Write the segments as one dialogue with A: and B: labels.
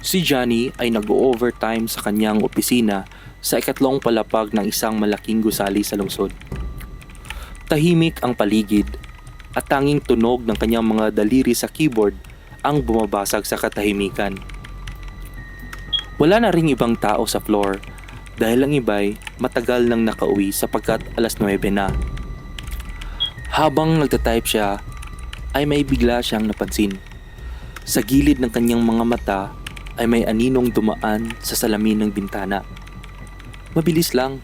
A: Si Johnny ay nag-overtime sa kanyang opisina sa ikatlong palapag ng isang malaking gusali sa lungsod. Tahimik ang paligid at tanging tunog ng kanyang mga daliri sa keyboard ang bumabasag sa katahimikan. Wala na ring ibang tao sa floor dahil ang iba'y matagal nang nakauwi sapagkat alas 9 na. Habang nagtatype siya, ay may bigla siyang napansin. Sa gilid ng kanyang mga mata ay may aninong dumaan sa salamin ng bintana. Mabilis lang.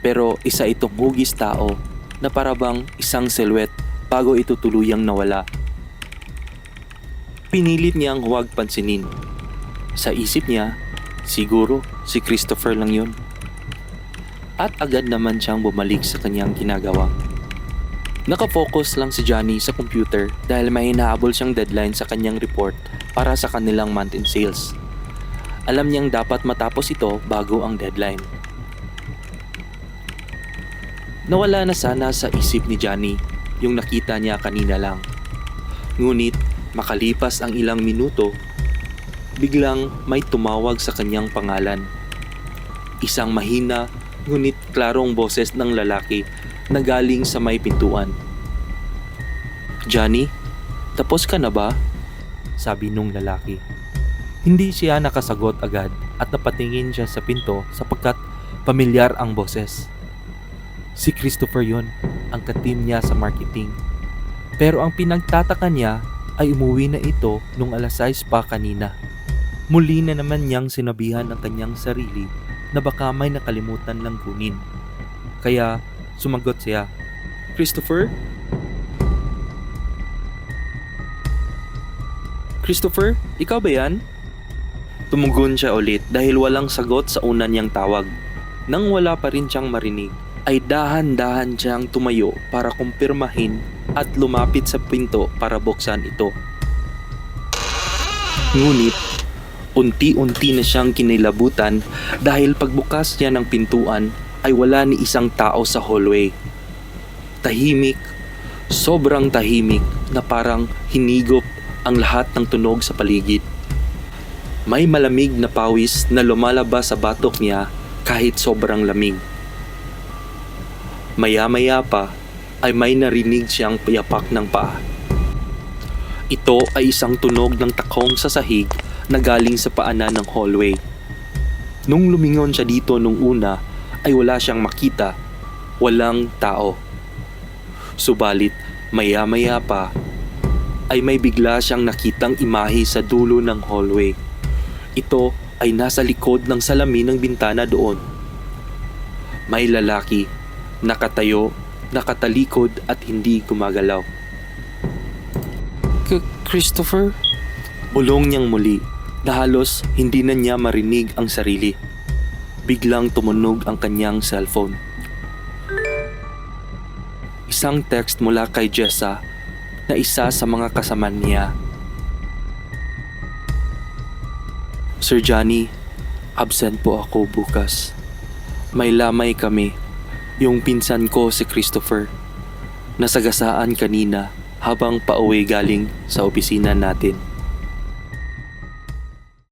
A: Pero isa itong hugis tao na parabang isang silhouette bago ito tuluyang nawala. Pinilit niyang huwag pansinin. Sa isip niya, siguro si Christopher lang yun. At agad naman siyang bumalik sa kanyang ginagawa. Nakafocus lang si Johnny sa computer dahil may hinahabol siyang deadline sa kanyang report para sa kanilang month-end sales. Alam niyang dapat matapos ito bago ang deadline. Nawala na sana sa isip ni Johnny yung nakita niya kanina lang. Ngunit makalipas ang ilang minuto, biglang may tumawag sa kanyang pangalan. Isang mahina ngunit klarong boses ng lalaki na galing sa may pintuan. Johnny, tapos ka na ba? Sabi nung lalaki. Hindi siya nakasagot agad at napatingin siya sa pinto sapagkat pamilyar ang boses. Si Christopher yon, ang katim niya sa marketing. Pero ang pinagtataka niya ay umuwi na ito nung alas 6 pa kanina. Muli na naman niyang sinabihan ang kanyang sarili na baka may nakalimutan lang kunin. Kaya sumagot siya, Christopher? Christopher, ikaw ba yan? Tumugon siya ulit dahil walang sagot sa una niyang tawag. Nang wala pa rin siyang marinig, ay dahan-dahan siyang tumayo para kumpirmahin at lumapit sa pinto para buksan ito. Ngunit, unti-unti na siyang kinilabutan dahil pagbukas niya ng pintuan ay wala ni isang tao sa hallway. Tahimik, sobrang tahimik na parang hinigop ang lahat ng tunog sa paligid. May malamig na pawis na lumalabas sa batok niya kahit sobrang lamig. Maya-maya pa ay may narinig siyang payapak ng paa. Ito ay isang tunog ng takong sa sahig na galing sa paanan ng hallway. Nung lumingon siya dito nung una ay wala siyang makita, walang tao. Subalit maya-maya pa ay may bigla siyang nakitang imahe sa dulo ng hallway. Ito ay nasa likod ng salamin ng bintana doon. May lalaki, nakatayo, nakatalikod at hindi gumagalaw. K- Christopher? Bulong niyang muli na halos hindi na niya marinig ang sarili. Biglang tumunog ang kanyang cellphone. Isang text mula kay Jessa na isa sa mga kasaman niya. Sir Johnny, absent po ako bukas. May lamay kami. Yung pinsan ko si Christopher. Nasagasaan kanina habang pauwi galing sa opisina natin.